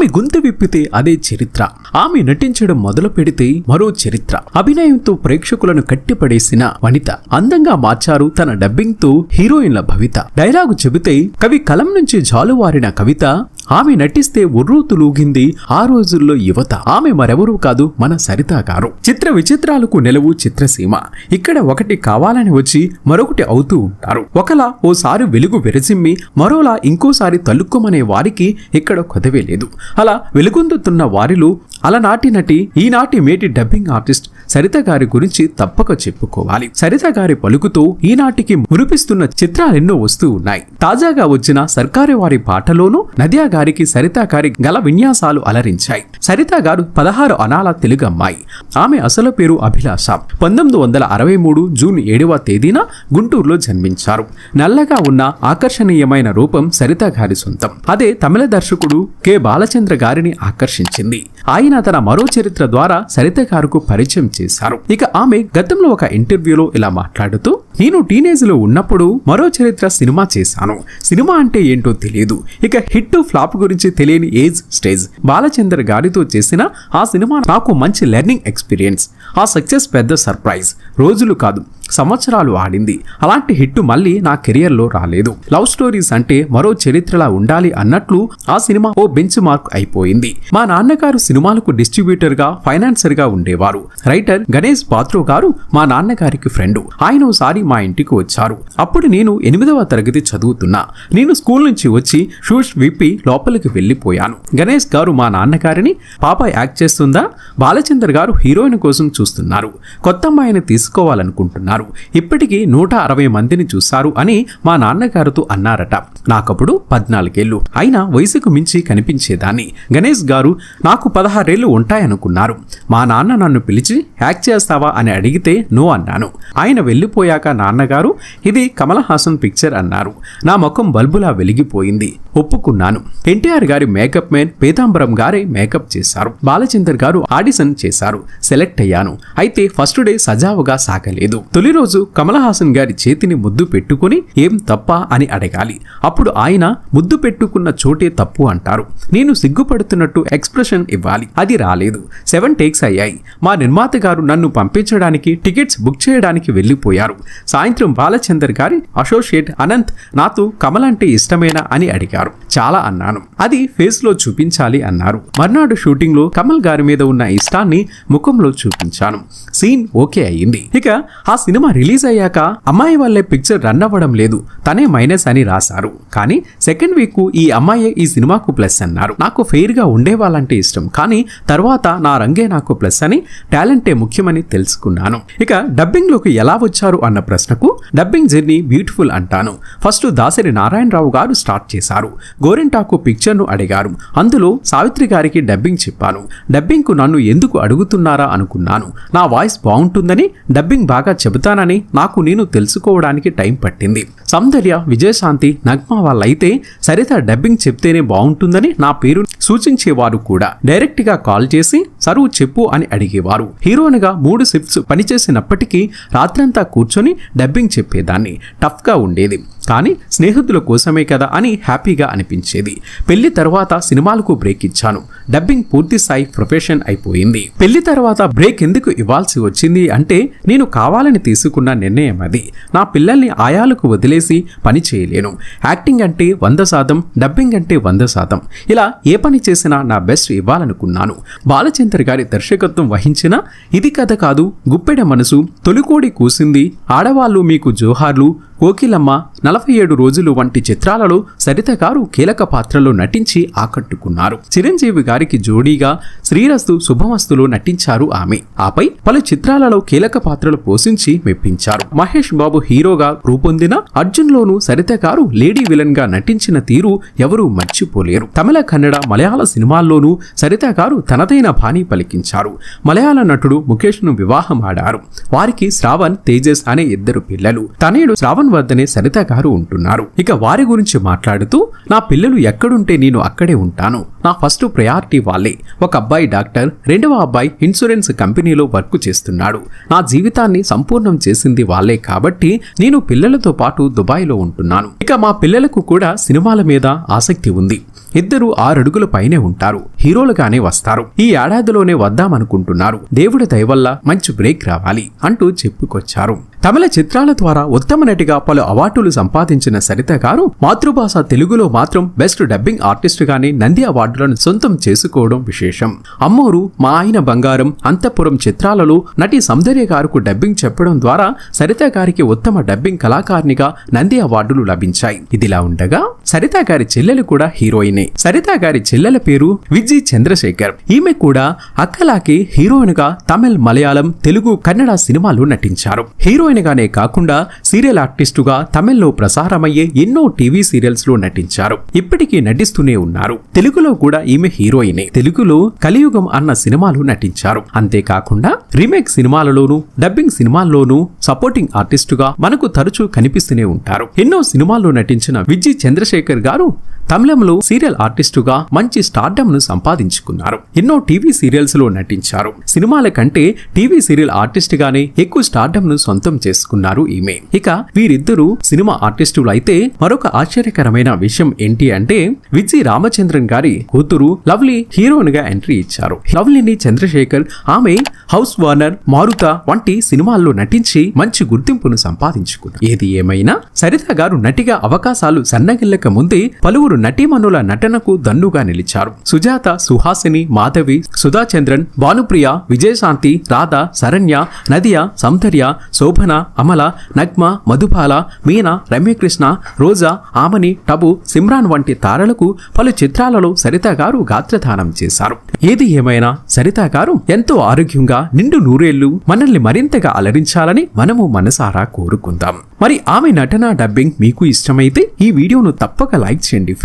ఆమె గొంతు విప్పితే అదే చరిత్ర. ఆమె నటించడం మొదలు పెడితే మరో చరిత్ర. అభినయంతో ప్రేక్షకులను కట్టిపడేసిన వనిత అందంగా మార్చారు తన డబ్బింగ్తో హీరోయిన్ల భవిత. డైలాగు చెబితే కవి కలం నుంచి జాలువారిన కవిత ఆమె నటిస్తే ఉర్రూతులూగింది ఆ రోజుల్లో యువత. ఆమె మరెవరూ కాదు మన సరితా గారు. చిత్ర విచిత్రాలకు నెలవు చిత్రసీమ. ఇక్కడ ఒకటి కావాలని వచ్చి మరొకటి అవుతూ ఉంటారు. ఒకలా ఓసారి వెలుగు విరజిమ్మి మరోలా ఇంకోసారి తలుక్కుమనే వారికి ఇక్కడ కొదవే లేదు. అలా వెలుగొందుతున్న వారిలో అలనాటి నటి ఈనాటి మేటి డబ్బింగ్ ఆర్టిస్ట్ సరిత గారి గురించి తప్పక చెప్పుకోవాలి. సరిత గారి పలుకుతో ఈనాటికి మురిపిస్తున్న చిత్రాలెన్నో వస్తూ ఉన్నాయి. తాజాగా వచ్చిన సర్కారు వారి పాటలోనూ నదియా గారికి సరిత గారి గల విన్యాసాలు అలరించాయి. సరిత గారు పదహారు అనాల తెలుగు అమ్మాయి. ఆమె అసలు పేరు అభిలాష. పంతొమ్మిది వందల అరవై మూడు జూన్ ఏడవ తేదీన గుంటూరులో జన్మించారు. నల్లగా ఉన్న ఆకర్షణీయమైన రూపం సరిత గారి సొంతం. అదే తమిళ దర్శకుడు కె. బాలచంద్ర గారిని ఆకర్షించింది. ఆయన తన మరో చరిత్ర ద్వారా సరిత గారుకు పరిచయం చేశారు. ఇక ఆమె గతంలో ఒక ఇంటర్వ్యూలో ఇలా మాట్లాడుతూ నేను టీనేజ్లో ఉన్నప్పుడు మరో చరిత్ర సినిమా చేశాను. సినిమా అంటే ఏంటో తెలియదు ఇక హిట్ ఫ్లాప్ గురించి తెలియని ఏజ్ స్టేజ్ బాలచందర్ గారితో చేసిన ఆ సినిమా నాకు మంచి లెర్నింగ్ ఎక్స్పీరియన్స్. ఆ సక్సెస్ పెద్ద సర్ప్రైజ్. రోజులు కాదు సంవత్సరాలు ఆడింది. అలాంటి హిట్ మళ్ళీ నా కెరియర్లో రాలేదు. లవ్ స్టోరీస్ అంటే మరో చరిత్రలా ఉండాలి అన్నట్లు ఆ సినిమా ఓ బెంచ్ మార్క్ అయిపోయింది. మా నాన్నగారు సినిమాలకు డిస్ట్రిబ్యూటర్గా ఫైనాన్సర్గా ఉండేవారు. రైటర్ గణేష్ పాత్రో గారు మా నాన్నగారికి ఫ్రెండ్. ఆయన ఒకసారి మా ఇంటికి వచ్చారు. అప్పుడు నేను ఎనిమిదవ తరగతి చదువుతున్నా. నేను స్కూల్ నుంచి వచ్చి షూస్ విప్పి లోపలికి వెళ్ళిపోయాను. గణేష్ గారు మా నాన్నగారిని పాప యాక్ట్ చేస్తుందా? బాలచందర్ గారు హీరోయిన్ కోసం చూస్తున్నారు. కొత్త అమ్మాయిని తీసుకోవాలనుకుంటున్నారు. ఇప్పటికీ నూట అరవై మందిని చూశారు అని మా నాన్నగారితో అన్నారట. నాకప్పుడు పద్నాలుగేళ్ళు అయినా వయసుకు మించి కనిపించేదాన్ని. గణేష్ గారు నాకు పదహారేళ్ళు ఉంటాయనుకున్నారు. మా నాన్న నన్ను పిలిచి హ్యాక్ చేస్తావా? అని అడిగితే నో అన్నాను. ఆయన వెళ్ళిపోయాక నాన్నగారు ఇది కమల్ హాసన్ పిక్చర్ అన్నారు. నా ముఖం బల్బులా వెలిగిపోయింది. ఒప్పుకున్నాను. ఎన్టీఆర్ గారి మేకప్ మ్యాన్ పీతాంబరం గారే మేకప్ చేశారు. బాలచందర్ గారు ఆడిషన్ చేశారు. సెలెక్ట్ అయ్యాను. అయితే ఫస్ట్ డే సజావుగా సాగలేదు. తొలి రోజు కమల్ హాసన్ గారి చేతిని ముద్దు పెట్టుకుని ఏం తప్ప అని అడగాలి. అప్పుడు ఆయన ముద్దు పెట్టుకున్న చోటే తప్పు అంటారు. నేను సిగ్గుపడుతున్నట్టు ఎక్స్ప్రెషన్ ఇవ్వాలి. అది రాలేదు. సెవెన్ టేక్స్ అయ్యాయి. మా నిర్మాత గారు నన్ను పంపించడానికి టికెట్స్ బుక్ చేయడానికి వెళ్ళిపోయారు. సాయంత్రం బాలచందర్ గారి అసోసియేట్ అనంత్ నాతో కమల్ అంటే ఇష్టమేనా అని అడిగారు. చాలా అన్నాను. అది ఫేస్లో చూపించాలి అన్నారు. మర్నాడు షూటింగ్లో కమల్ గారి మీద ఉన్న ఇష్టాన్ని ముఖంలో చూపించాను. సీన్ ఓకే అయ్యింది. ఇక ఆ సినిమా రిలీజ్ అయ్యాక అమ్మాయి వల్లే పిక్చర్ రన్ అవ్వడం లేదు. తనే మైనస్ అని రాశారు. కానీ సెకండ్ వీక్ ఈ అమ్మాయే ఈ సినిమాకు ప్లస్ అన్నారు. నాకు ఫెయిర్గా ఉండేవాళ్ళంటే ఇష్టం. కానీ తర్వాత నా రంగే నాకు ప్లస్ అని టాలెంటే ముఖ్యమని తెలుసుకున్నాను. ఇక డబ్బింగ్లోకి ఎలా వచ్చారు అన్న ప్రశ్నకు డబ్బింగ్ జర్నీ బ్యూటిఫుల్ అంటాను. ఫస్ట్ దాసరి నారాయణరావు గారు స్టార్ట్ చేశారు. గోరింటాకు పిక్చర్ను అడిగారు. అందులో సావిత్రి గారికి డబ్బింగ్ చెప్పాను. డబ్బింగ్కు నన్ను ఎందుకు అడుగుతున్నారా అనుకున్నాను. నా వాయిస్ బాగుంటుందని డబ్బింగ్ బాగా చెబుతాను చెప్తానని నాకు నేను తెలుసుకోవడానికి టైం పట్టింది. సౌందర్య విజయశాంతి నగ్మ వాళ్ళైతే సరిత డబ్బింగ్ చెప్తేనే బాగుంటుందని నా పేరు సూచించేవారు కూడా. డైరెక్ట్గా కాల్ చేసి సరువు చెప్పు అని అడిగేవారు. హీరోయిన్గా మూడు షిఫ్ట్స్ పనిచేసినప్పటికీ రాత్రంతా కూర్చొని డబ్బింగ్ చెప్పేదాన్ని. టఫ్గా ఉండేది. కానీ స్నేహితుల కోసమే కదా అని హ్యాపీగా అనిపించేది. పెళ్ళి తర్వాత సినిమాలకు బ్రేక్ ఇచ్చాను. డబ్బింగ్ పూర్తి స్థాయి ప్రొఫెషన్ అయిపోయింది. పెళ్ళి తర్వాత బ్రేక్ ఎందుకు ఇవ్వాల్సి వచ్చింది అంటే నేను కావాలని తీసుకున్న నిర్ణయం అది. నా పిల్లల్ని ఆయాలకు వదిలేసి పని చేయలేను. యాక్టింగ్ అంటే వంద శాతం డబ్బింగ్ అంటే వంద శాతం. ఇలా ఏ పని చేసినా నా బెస్ట్ ఇవ్వాలనుకున్నాను. బాలచంద్ర గారి దర్శకత్వం వహించిన ఇది కథ కాదు గుప్పెడ మనసు తొలికోడి కూసింది ఆడవాళ్ళు మీకు జోహార్లు కోకిలమ్మ నలభై ఏడు రోజులు వంటి చిత్రాలలో సరిత గారు కీలక పాత్రలో నటించి ఆకట్టుకున్నారు. చిరంజీవి గారికి జోడీగా శ్రీరస్తు శుభమస్తులో నటించారు ఆమె. ఆపై పలు చిత్రాలలో కీలక పాత్రలు పోషించి మెప్పించారు. మహేష్ బాబు హీరోగా రూపొందిన అర్జున్ లోను సరిత గారు లేడీ విలన్గా నటించిన తీరు ఎవరూ మర్చిపోలేరు. తమిళ కన్నడ మలయాళ సినిమాల్లోనూ సరిత గారు తనదైన బాణి పలికించారు. మలయాళ నటుడు ముఖేష్ను వివాహం ఆడారు. వారికి శ్రావణ్ తేజస్ అనే ఇద్దరు పిల్లలు. తనయుడు శ్రావణ్ వద్దనే సరిత గారు ఉంటున్నారు. ఇక వారి గురించి మాట్లాడుతూ నా పిల్లలు ఎక్కడుంటే నేను అక్కడే ఉంటాను. నా ఫస్ట్ ప్రయారిటీ వాళ్ళే. ఒక అబ్బాయి డాక్టర్ రెండవ అబ్బాయి ఇన్సూరెన్స్ కంపెనీలో వర్క్ చేస్తున్నాడు. నా జీవితాన్ని సంపూర్ణం చేసింది వాళ్ళే కాబట్టి నేను పిల్లలతో పాటు దుబాయ్లో ఉంటున్నాను. ఇక మా పిల్లలకు కూడా సినిమాల మీద ఆసక్తి ఉంది. ఇద్దరు ఆరడుగుల పైనే ఉంటారు. హీరోలుగానే వస్తారు. ఈ ఏడాదిలోనే వద్దామనుకుంటున్నారు. దేవుడి దయవల్ల మంచి బ్రేక్ రావాలి అంటూ చెప్పుకొచ్చారు. తమిళ చిత్రాల ద్వారా ఉత్తమ నటిగా పలు అవార్డులు సంపాదించిన సరిత గారు మాతృభాష తెలుగులో మాత్రం best dubbing artist Nandi Nandi అవార్డులను సొంతం చేసుకోవడం విశేషం. అమ్మోరు మా ఆయన బంగారం అంతఃపురం చిత్రాలలో నటి సౌందర్య గారుకు డబ్బింగ్ చెప్పడం ద్వారా సరిత గారికి ఉత్తమ డబ్బింగ్ కళాకారిణిగా నంది అవార్డులు లభించాయి. ఇదిలా ఉండగా సరిత గారి చెల్లెలు కూడా హీరోయినే. సరిత గారి చెల్లెల పేరు విజి చంద్రశేఖర్. ఈమె కూడా అక్కలాకి హీరోయిన్గా తమిళ్ మలయాళం తెలుగు కన్నడ సినిమాలు నటించారు. హీరోయిన్ గానే కాకుండా సీరియల్ ఆర్టిస్టుగా తమిళ్ళో ప్రసారమయ్యే ఎన్నో టీవీ సీరియల్స్లో నటించారు. ఇప్పటికీ నటిస్తూనే ఉన్నారు. తెలుగులో కూడా ఈమె హీరోయినే. తెలుగులో కలియుగం అన్న సినిమాలు నటించారు. అంతేకాకుండా రీమేక్ సినిమాలలోనూ డబ్బింగ్ సినిమాల్లోనూ సపోర్టింగ్ ఆర్టిస్టుగా మనకు తరచూ కనిపిస్తూనే ఉంటారు. ఎన్నో సినిమాల్లో నటించిన విజయ్ చంద్రశేఖర్ గారు తమిళంలో సీరియల్ ఆర్టిస్టుగా మంచి స్టార్డమ్ను సంపాదించుకున్నారు. ఎన్నో టీవీ సీరియల్స్లో నటించారు. సినిమాల కంటే టీవీ సీరియల్ ఆర్టిస్ట్ గానే ఎక్కువ స్టార్డమ్ను సొంతం చేసుకున్నారు ఈమె. ఇక వీరిద్దరూ సినిమా ఆర్టిస్టులు అయితే మరొక ఆశ్చర్యకరమైన విషయం ఏంటి అంటే విజయ్ రామచంద్రన్ గారి కూతురు లవ్లీ హీరోయిన్గా ఎంట్రీ ఇచ్చారు. లవ్లీని చంద్రశేఖర్ ఆమె హౌస్ వార్నర్ మారుత వంటి సినిమాల్లో నటించి మంచి గుర్తింపును సంపాదించుకున్నారు. ఏది ఏమైనా సరిత గారు నటిగా అవకాశాలు సన్నగిల్లక ముందే పలువురు నటీమణుల నటనకు దన్నుగా నిలిచారు. సుజాత సుహాసిని మాధవి సుధాచంద్రన్ భానుప్రియ విజయశాంతి రాధ శరణ్య నదియ సౌందర్య శోభన అమల నగ్మ మధుపాల మీనా రమ్యకృష్ణ రోజా ఆమని టబు సిమ్రాన్ వంటి తారలకు పలు చిత్రాలలో సరిత గారు గాత్రదానం చేశారు. ఏది ఏమైనా సరిత గారు ఎంతో ఆరోగ్యంగా నిండు నూరేళ్ళు మనల్ని మరింతగా అలరించాలని మనము మనసారా కోరుకుందాం. మరి ఆమె నటన డబ్బింగ్ మీకు ఇష్టమైతే ఈ వీడియోను తప్పక లైక్ చేయండి